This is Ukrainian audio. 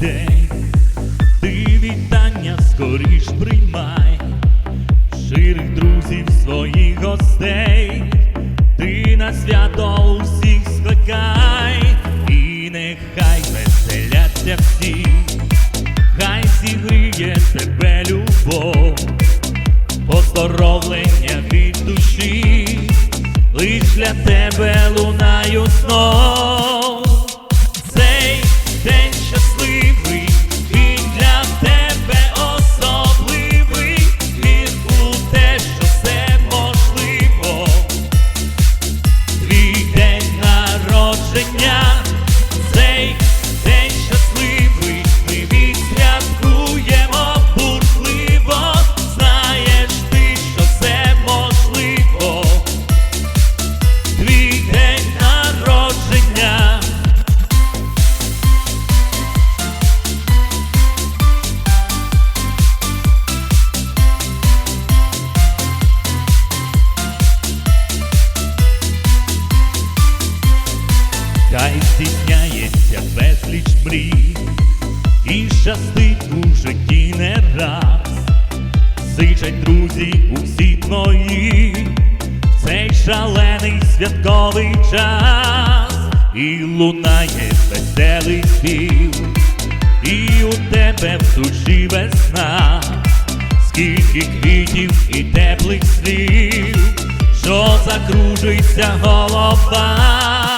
день, ти вітання скоріш приймай, щирих друзів своїх гостей, ти на свято усіх скликай, і нехай веселяться всі, хай зігріє тебе любов, поздоровлення від душі, лиш для тебе лунаю знов. Здійсняється безліч мрій. І щастить у житті не раз. Зичать друзі усі твої, в цей шалений святковий час, і лунає веселий спів, і у тебе в душі весна, скільки квітів і теплих слів, що закружиться голова.